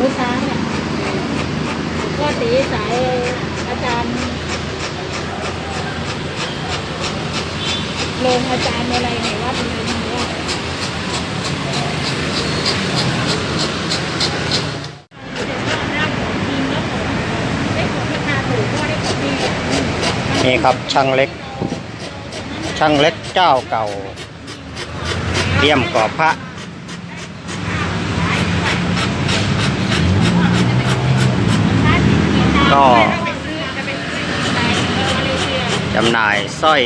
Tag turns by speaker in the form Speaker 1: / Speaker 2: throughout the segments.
Speaker 1: มื้อเช้าเนี่ยก็ตีสายอาจารย์ลงอาจารย์อะไรในวัดเลยนะว่าได้ของจริงแล้วของได้ของราคาถูกก็ได้ของดีอะ
Speaker 2: นี่ครับช่างเล็ก ช่างเล็กเจ้าเก่าเลี่ยมก่อพระ ก็ จำหน่ายสร้อย ย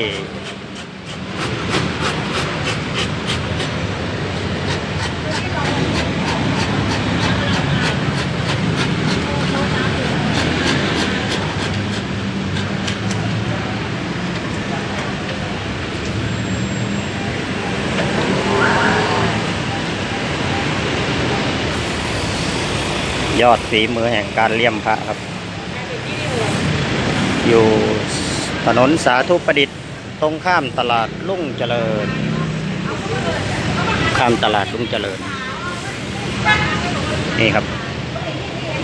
Speaker 2: อดฝีมือแห่งการเลี่ยมพระครับ อยู่ ถนนสาธุประดิษฐ์ตรงข้ามตลาดลุ่งเจริญ ข้ามตลาดลุ่งเจริญ นี่ครับ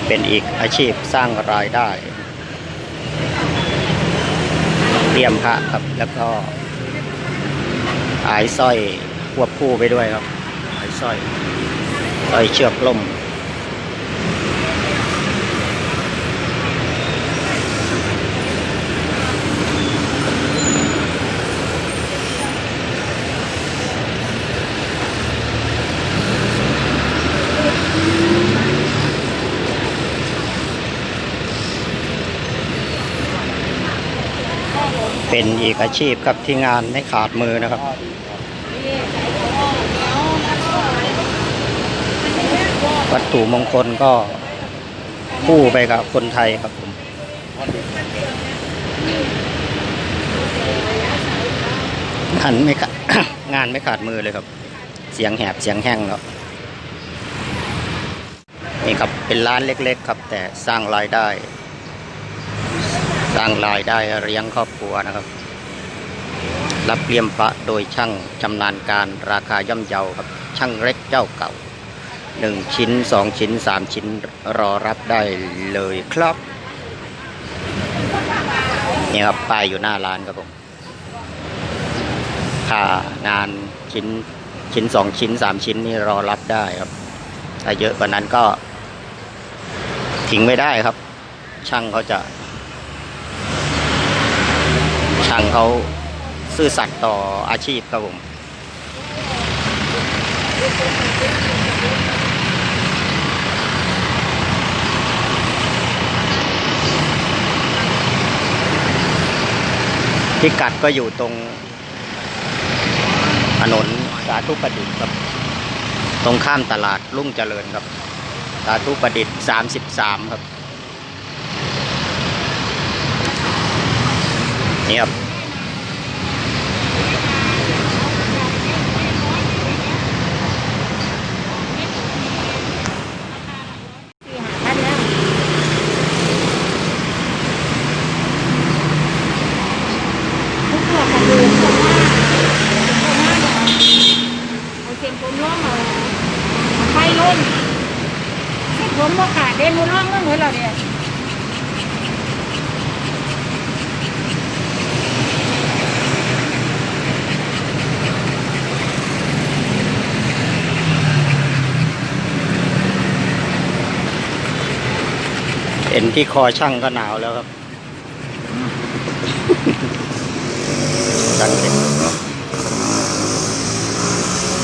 Speaker 2: เป็นอีกอาชีพสร้างรายได้เลี่ยมพระครับแล้วก็ขายสร้อยควบคู่ไปด้วยครับขายสร้อยสร้อยเชือกล่ม เป็นอีกอาชีพครับที่งานไม่ขาดมือนะครับวัตถุมงคลก็คู่ไปกับคนไทยครับผมงานไม่ขาดงานไม่ขาดมือเลยครับ เสียงแหบเสียงแห้งแล้วนี่ครับเป็นร้านเล็ก ๆ ครับ แต่สร้างรายได้ สร้างรายได้เลี้ยงครอบครัวนะครับ รับเลี่ยมพระโดยช่างชำนาญการราคาย่อมเยาครับ ช่างเล็กเจ้าเก่าหนึ่งชิ้นสองชิ้นสามชิ้นรอรับได้เลยครับนี่ครับป้ายอยู่หน้าร้านครับผมค่างานชิ้นชิ้นสองชิ้นสามชิ้นนี่รอรับได้ครับถ้าเยอะกว่านั้นก็ทิ้งไม่ได้ครับ ช่างเขาจะ ช่างเขาซื่อสัตย์ต่ออาชีพครับผมพิกัดก็อยู่ตรงถนนสาธุประดิษฐ์ครับ ตรงข้ามตลาดรุ่งเจริญครับ สาธุประดิษฐ์สามสิบสามครับ นี่ครับ
Speaker 1: ที่หาท่านแล้วทุกตัวกันดูเพราะว่าเพราะว่าเอาเสียงผมร้องเอาไฟล้นเสียงผมว่าขาดเด่นมือร้องก็เหมือนเราเนี่ย
Speaker 2: เห็นที่คอช่างก็หนาวแล้วครับช่างเล็ก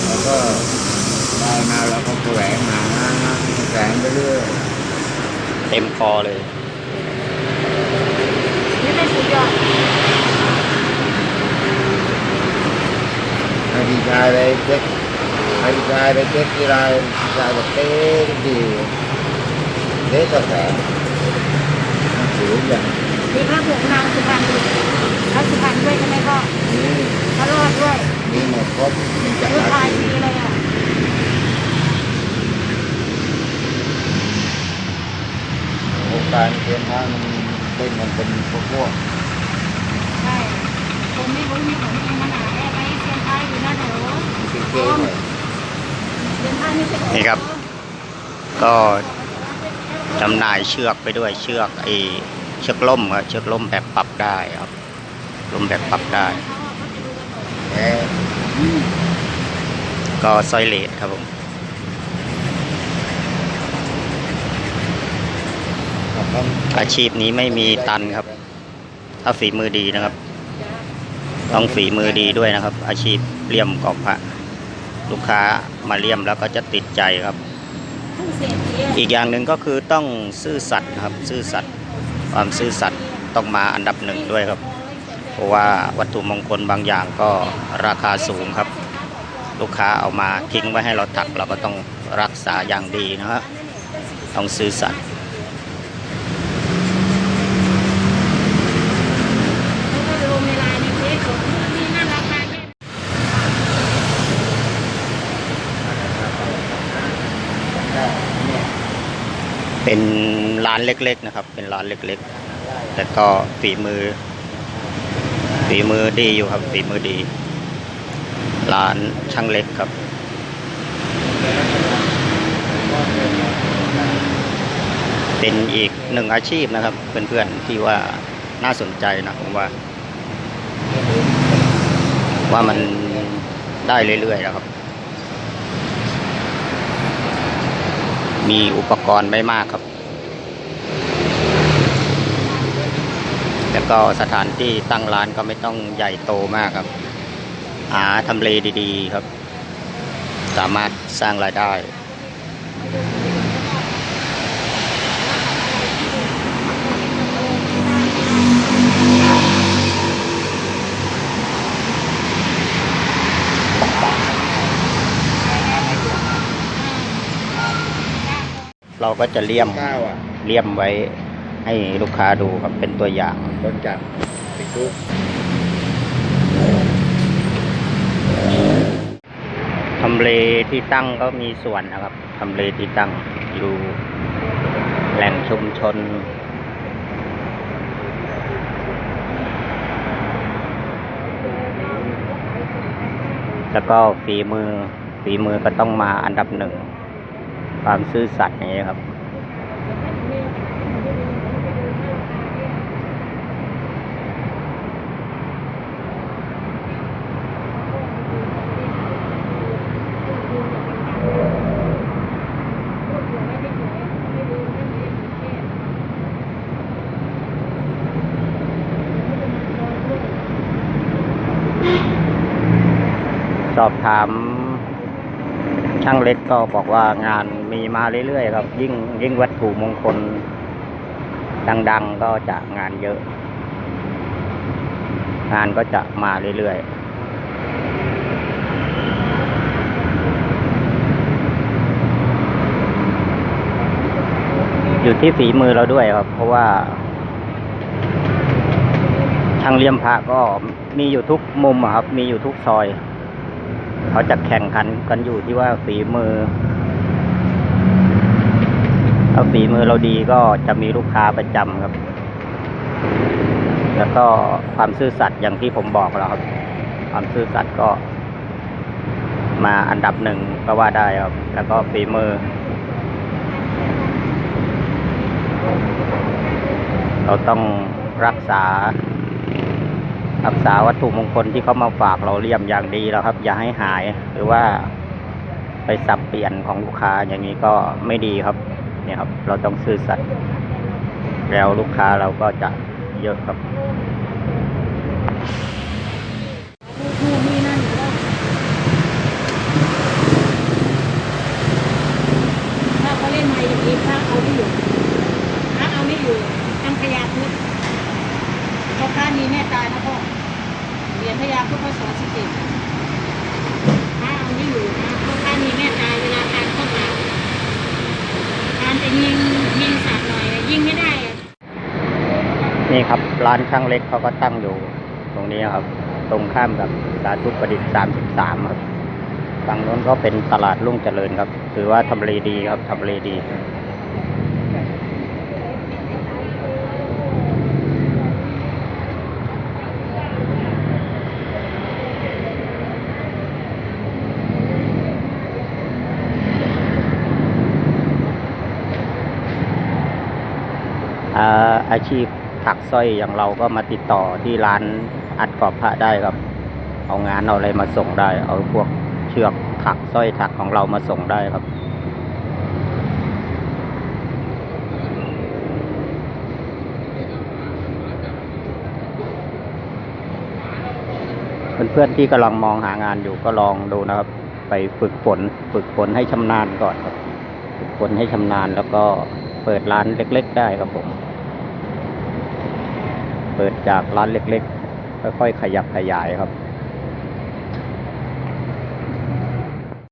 Speaker 3: แล้วก็ได้มาแล้วก็แสวงหาแสวงไปเรื่อย
Speaker 2: เต็มคอเลย
Speaker 1: นี่เป็นสุดยอด
Speaker 3: ให้ดีใจไปเช็คให้ดีใจไปเช็คที่ไรดีใจแบบเต้ดีเด็กกาแฟ ถืออย่าง
Speaker 1: มีพระผงนางสุพรรณพระสุพรรณด้วยใช่ไหมพ่อ
Speaker 3: นี้
Speaker 1: พระรอดด้วย
Speaker 3: มีหมดครบมีจัก
Speaker 1: ผู้
Speaker 3: ร
Speaker 1: ชาย
Speaker 3: ยาน
Speaker 1: ดีเลยอะ
Speaker 3: โครงการเตรียมทางมันเล่นมันเป็นพวกพวก
Speaker 1: ใช่ผมไม่รู้มีของจริงมาหนาแอบไปเชียงรายอยู่นั่นเหรอ
Speaker 3: เก๋ๆหน่อย
Speaker 1: เชียงรายนี่เป็น
Speaker 2: นี่ครับ ก็ จำหน่ายเชือกไปด้วยเชือกไอเชือกล่มครับเชือกล่มแบบปรับได้ครับล่มแบบปรับได้ก็ซอยเลดครับผมอาชีพนี้ไม่มีตันครับ ถ้าฝีมือดีนะครับ ต้องฝีมือดีด้วยนะครับ อาชีพเลี่ยมกอบพระลูกค้ามาเลี่ยมแล้วก็จะติดใจครับ อีกอย่างหนึ่งก็คือต้องซื่อสัตย์ครับซื่อสัตย์ความซื่อสัตย์ต้องมาอันดับหนึ่งด้วยครับ เพราะว่าวัตถุมงคลบางอย่างก็ราคาสูงครับ ลูกค้าเอามาทิ้งไว้ให้เราถักเราก็ต้องรักษาอย่างดีนะครับต้องซื่อสัตย์
Speaker 1: แล้วก็ลงในไลน์ในเฟซของนี่น่าราคาแค่
Speaker 2: เป็นร้านเล็กๆนะครับ เป็นร้านเล็กๆ แต่ก็ฝีมือ ฝีมือดีอยู่ครับ ฝีมือดี ร้านช่างเล็กครับ เป็นอีกหนึ่งอาชีพนะครับ เพื่อนๆที่ว่าน่าสนใจนะผมว่า ว่ามันได้เรื่อยๆแล้วครับ มีอุปกรณ์ไม่มากครับ แล้วก็สถานที่ตั้งร้านก็ไม่ต้องใหญ่โตมากครับ หาทำเลดีๆครับ สามารถสร้างรายได้ เราก็จะเลี่ยม
Speaker 3: ข้าวอะ
Speaker 2: เลี่ยมไว้ให้ลูกค้าดูครับเป็นตัวอย่าง
Speaker 3: คนจับติดคุก
Speaker 2: ทำเลที่ตั้งก็มีส่วนนะครับทำเลที่ตั้งอยู่แหล่งชุมชน แล้วก็ฝีมือฝีมือก็ต้องมาอันดับหนึ่ง ความซื่อสัตย์อย่างนี้ครับ สอบถาม ช่างเล็กก็บอกว่างานมีมาเรื่อยๆครับ ยิ่งยิ่งวัตถุมงคล ดัง ๆก็จะงานเยอะ งานก็จะมาเรื่อยๆอยู่ที่ฝีมือเราด้วยครับ เพราะว่าช่างเลี่ยมพระก็มีอยู่ทุกมุมครับ มีอยู่ทุกซอย เขาจะแข่งขันกันอยู่ที่ว่าฝีมือ ถ้าฝีมือเราดีก็จะมีลูกค้าประจำครับ แล้วก็ความซื่อสัตย์อย่างที่ผมบอกแล้วครับ ความซื่อสัตย์ก็ มาอันดับหนึ่งก็ว่าได้ครับ แล้วก็ฝีมือ เราต้องรักษา รักษาวัตถุมงคลที่เขามาฝากเราเลี่ยมอย่างดีแล้วครับ อย่าให้หายหรือว่าไปสับเปลี่ยนของลูกค้าอย่างนี้ก็ไม่ดีครับ เนี่ยครับ เราต้องซื่อสัตย์แล้วลูกค้าเราก็จะเยอะครับ
Speaker 1: นู่นนี่นั่นก็ถ้าเขาเล่นมาอย่างนี้พระเอาไม่อยู่พระเอาไม่อยู่ตั้งพยาพุทธ พราะพระนี้แม่ตายนะพ่อเหรียญพญาพุทธพศสิบเจ็ดพระเอาไม่อยู่นะพราะพระนี้แม่ตายเวลาทานข้าวหลามทานจะยิงยิงสัตว์หน่อยยิงไม่ได้อะ
Speaker 2: นี่ครับร้านช่างเล็กเขาก็ตั้งอยู่ตรงนี้ครับ ตรงข้ามกับสาธุประดิษฐ์33ครับฝั่งโน้นก็เป็นตลาดรุ่งเจริญครับ ถือว่าทำเลดีครับทำเลดี อาชีพถักสร้อยอย่างเราก็มาติดต่อที่ร้านอัดกรอบพระได้ครับ เอางานเอาอะไรมาส่งได้ เอาพวกเชือกถักสร้อยถักของเรามาส่งได้ครับเพื่อนๆที่กำลังมองหางานอยู่ก็ลองดูนะครับ ไปฝึกฝนฝึกฝนให้ชำนาญก่อนครับ ฝึกฝนให้ชำนาญแล้วก็เปิดร้านเล็ก ๆ ได้ครับผม เปิดจากร้านเล็กๆ ค่อยๆ ขยับขยายครับ